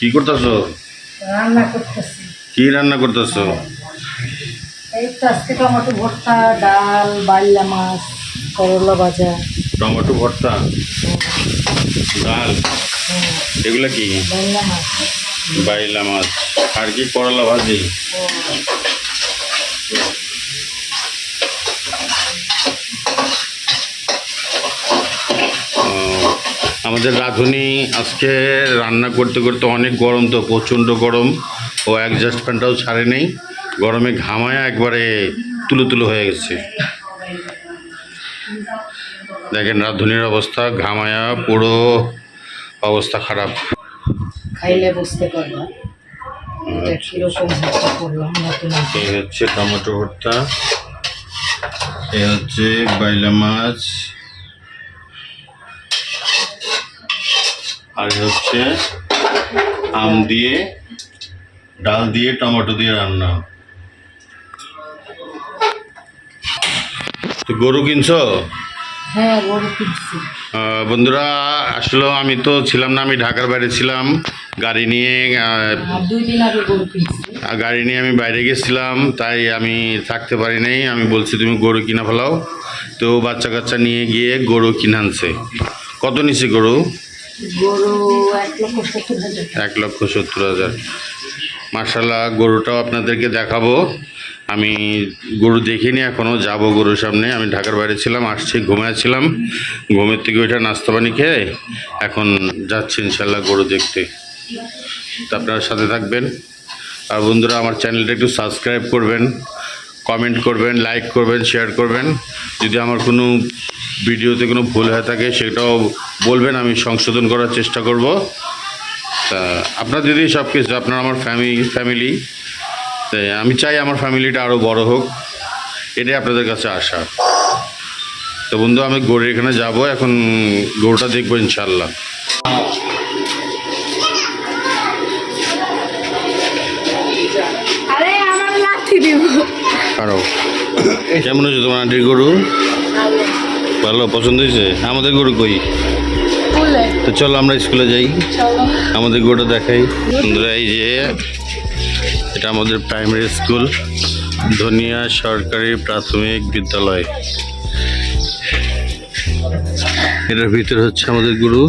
কি করতেছো? রান্না করতেছি। কি রান্না করতেছো? এই তো আজকে টমেটো ভর্তা ডাল বাইলা মাছ করলা ভাজা। টমেটো ভর্তা ডাল এগুলা কি? বাইলা মাছ। বাইলা মাছ। আর কি করলা ভাজি ও, আমাদের রাঁধুনি আজকে রান্না করতে করতে অনেক গরম তো প্রচণ্ড গরম। ও অ্যাডজাস্ট ফ্যানটাও ছাড়ে নেই গরমে ঘামায়া একবারে তুলো তুলো হয়ে গেছে। দেখেন রাঁধুনির অবস্থা ঘামায়া পুরো অবস্থা খারাপ। খাইলে বুঝতে পারবা। এটা কীরকম ভর্তা করলাম নতুন এই হচ্ছে টমেটো ভর্তা এই হচ্ছে বাইলা মাছ আর হচ্ছে আম দিয়ে ডাল দিয়ে টমেটো দিয়ে রান্না। তো গরু কিনছো? হ্যাঁ বন্ধুরা আসলে আমি তো ছিলাম না আমি ঢাকার বাইরে ছিলাম। গাড়ি নিয়ে আর গাড়ি নিয়ে আমি বাইরে গেছিলাম তাই আমি থাকতে পারি নাই। আমি বলছি তুমি গরু কিনা ফেলাও। তো বাচ্চা কাচ্চা নিয়ে গিয়ে গরু কিনে আনছে। কত নিছে গরু? এক লক্ষ সত্তর হাজার। মার্শাল্লাহ গরুটাও আপনাদেরকে দেখাবো। আমি গরু দেখিনি এখনও যাব গরুর সামনে। আমি ঢাকার বাইরে ছিলাম, আসছি ঘুমাচ্ছিলাম ঘুমের থেকে ওইটা নাস্তা পানি খেয়ে এখন যাচ্ছি ইনশাল্লাহ গরু দেখতে। তো আপনারা সাথে থাকবেন। আর বন্ধুরা, আমার চ্যানেলটা একটু সাবস্ক্রাইব করবেন, কমেন্ট করবেন, লাইক করবেন, শেয়ার করবেন। যদি আমার কোনো ভিডিওতে কোনো ভুল হয়ে থাকে সেটাও বলবেন আমি সংশোধন করার চেষ্টা করব। তা আপনার যদি সব কিছু আপনার আমার ফ্যামিলি ফ্যামিলি তাই আমি চাই আমার ফ্যামিলিটা আরও বড় হোক এটাই আপনাদের কাছে আশা। তো বন্ধু আমি গরুর এখানে যাব এখন গরুটা দেখব ইনশাল্লাহ কেমন হয়েছে তোমার আন্টির গরু? ভালো পছন্দ হয়েছে? আমাদের গরু কই? তো চলো আমরা স্কুলে যাই। আমাদের গরুটা দেখাই। এই যে এটা আমাদের প্রাইমারি স্কুল ধনিয়া সরকারি প্রাথমিক বিদ্যালয়। এটার ভিতরে হচ্ছে আমাদের গুরু।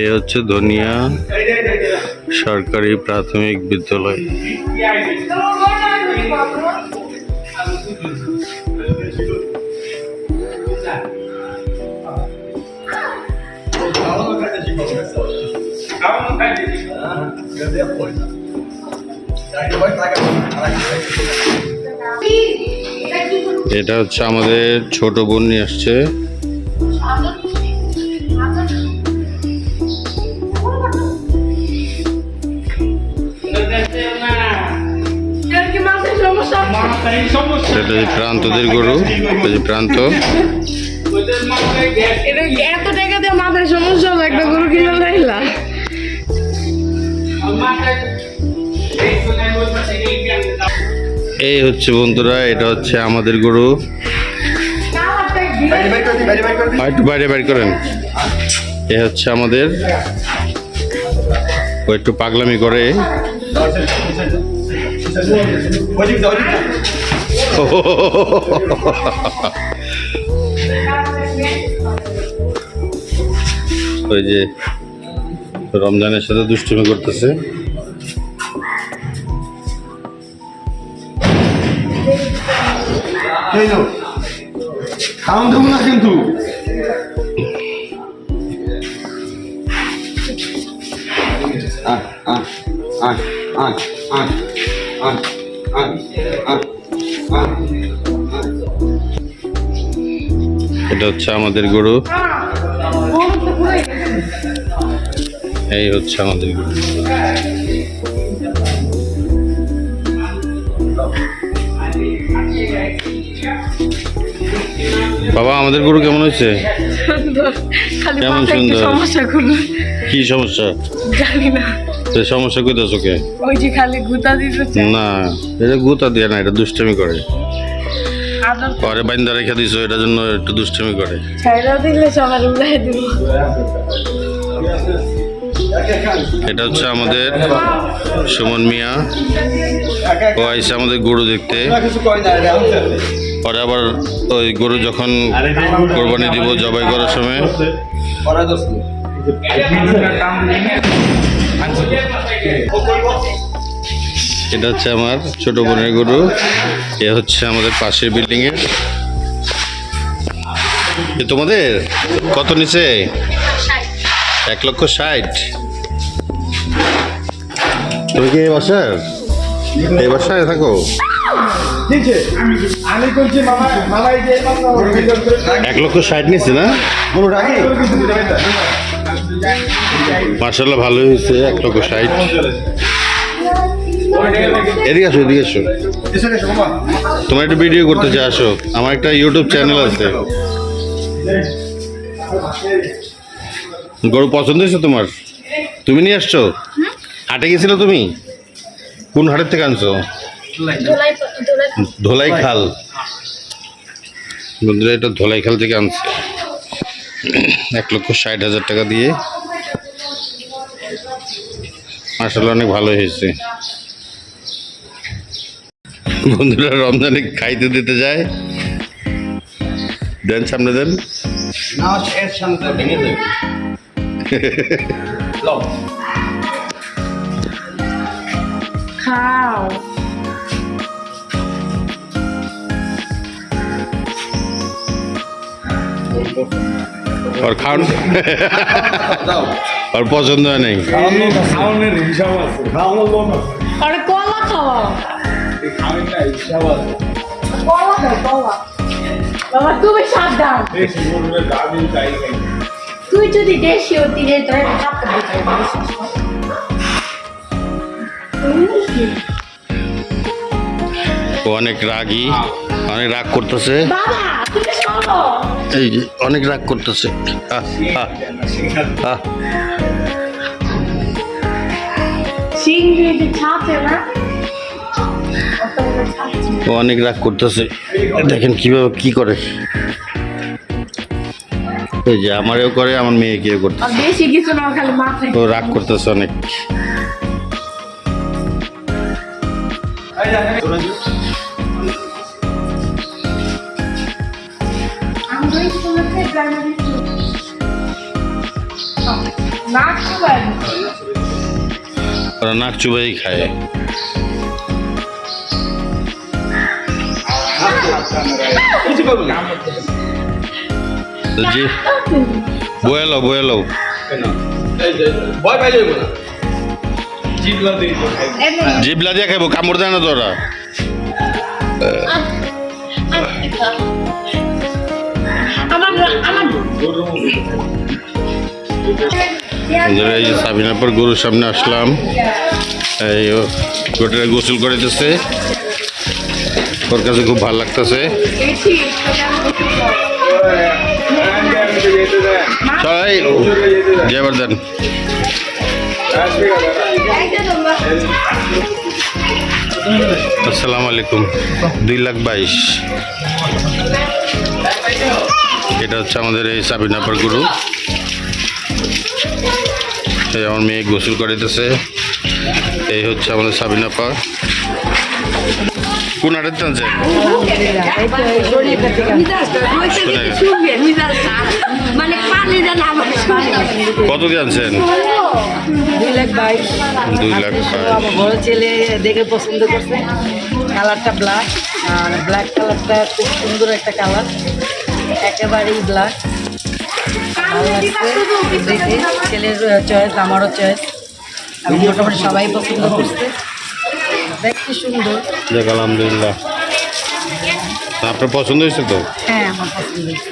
এ হচ্ছে ধনিয়া সরকারি প্রাথমিক বিদ্যালয়। এটা হচ্ছে আমাদের ছোট বোন নিয়ে আসছে। এটা প্রান্তদের গরু যে প্রান্ত। এত টাকা দিয়ে মাথায় সমস্যা একটা গরু। এই হচ্ছে বন্ধুরা, এটা হচ্ছে আমাদের গরু। একটু বাইরে বাইরে করেন এ হচ্ছে আমাদের। ও একটু পাগলামি করে। ওই যে রমজানের সাথে দুষ্টুমি করতেছে। এই না কিন্তু। এটা হচ্ছে আমাদের গরু এই হচ্ছে আমাদের গরু বাবা আমাদের গরু কেমন হয়েছে? কেমন সুন্দর। কি সমস্যা? জানি না। সমস্যা কই চোখে ওই যে খালি গুতা দিতে না এটা গুতা দিয়ে না এটা দুষ্টমি করে। পরে বাইন্দা রেখে দিছো এটার জন্য একটু দুষ্টমি করে। ছাইরা দিলে সবার উড়াই দিব। এটা হচ্ছে আমাদের সুমন মিয়া। ও আইসে আমাদের গরু দেখতে। পরে আবার ওই গরু যখন কোরবানি দিব জবাই করার সময়। এটা হচ্ছে আমার ছোট বোনের গরু। এ হচ্ছে আমাদের পাশের বিল্ডিং এর তোমাদের? কত নিচে? এক লক্ষ ষাট। তুমি কি এই বাসার এই বাসায় থাকো। এক লক্ষ ষাট নিচ্ছে না? মার্শাল্লাহ ভালোই হয়েছে এক লক্ষ ষাট। এদিকে আসো এদিকে আসো। তোমার একটা ভিডিও করতে চাই আসো। আমার একটা ইউটিউব চ্যানেল আছে। গরু পছন্দ হয়েছে তোমার? তুমি নিয়ে আসছো? হাটে গেছিলে তুমি? কোন হাটের থেকে আনছো? ধোলাই খাল। বন্ধুরা এটা ধোলাই খাল থেকে আনছে। এক লক্ষ ষাট হাজার টাকা দিয়ে। আসলে অনেক ভালো হয়েছে। বন্ধুরা রমজানে খাইতে দিতে যায়। দেন সামনে দেন। না সামনে ভেঙে দেবে লও খাও ওর খাওয়ান ওর পছন্দ নাই আরে কলা খাওয়াও বাবা তুমি সাবধান তুই যদি দেশি হতি রে তোর হাতে ও অনেক রাগী অনেক রাগ করতেছে। এই যে অনেক রাগ করতেছে। ও অনেক রাগ করতেছে। দেখেন কীভাবে কি করে। এই যে আমারও করে আমার মেয়েকেও করতেছে। ও রাগ করতেছে অনেক। ওরা নাক চুবাই খায়। কিছু করবে না তো যে বয়ালো বয়ালো ভয় পাই যাবে না। জিবলা দিয়ে খাইবো কামড় দেয় না তোরা। এই গরুর সামনে আসলাম। এই ও গোটারে গোসল করেছে ওর কাছে খুব ভালো লাগতেছে। সবাই দেন। আসসালামু আলাইকুম। দুই লাখ বাইশ। এটা হচ্ছে আমাদের এই সাবিনাপার গুরু। এই আমার মেয়ে গোসল করিতেছে এই হচ্ছে আমাদের সাবিনাপা কোন আড়ে টানছে কত দিয়ে আনছেন? দুই লাখ বাইশ। দুই লাখ আমার বড় ছেলে দেখে পছন্দ করছে। কালারটা ব্ল্যাক আর ব্ল্যাক কালারটা খুব সুন্দর একটা কালার। একেবারেই ব্ল্যাক ভালো লাগছে। দেখে ছেলের চয়েস আমারও চয়েস আমি মোটামুটি সবাই পছন্দ করছে। দেখতে সুন্দর। যাক আলহামদুলিল্লাহ। আপনার পছন্দ হয়েছে তো? হ্যাঁ আমার পছন্দ হয়েছে।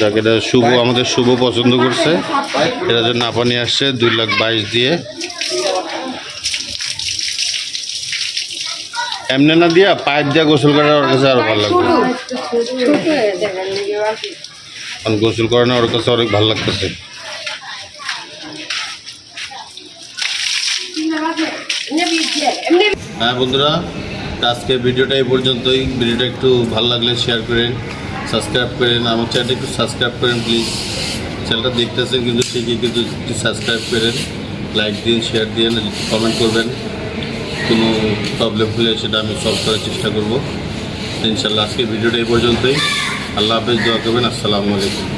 যাক এটা শুভ আমাদের শুভ পছন্দ করছে। এটার জন্য আপা নিয়ে আসছে দুই লাখ বাইশ দিয়ে। এমনি না দিয়া পাইপ দিয়া গোসল করা ওর কাছে আরও ভালো লাগবে। কারণ গোসল করানো ওর কাছে অনেক ভালো লাগতেছে। হ্যাঁ বন্ধুরা আজকের ভিডিওটা এই পর্যন্তই। ভিডিওটা একটু ভালো লাগলে শেয়ার করেন। সাবস্ক্রাইব করেন আমার চ্যানেলটা একটু সাবস্ক্রাইব করেন প্লিজ চ্যানেলটা দেখতেছেন কিন্তু ঠিকই, কিন্তু একটু সাবস্ক্রাইব করেন। লাইক দিন শেয়ার দিন কমেন্ট করবেন। কোনো প্রবলেম হলে সেটা আমি সলভ করার চেষ্টা করব। ইনশাল্লাহ আজকে ভিডিওটা এই পর্যন্তই। আল্লাহ হাফেজ, দোয়া করবেন। আসসালামু আলাইকুম।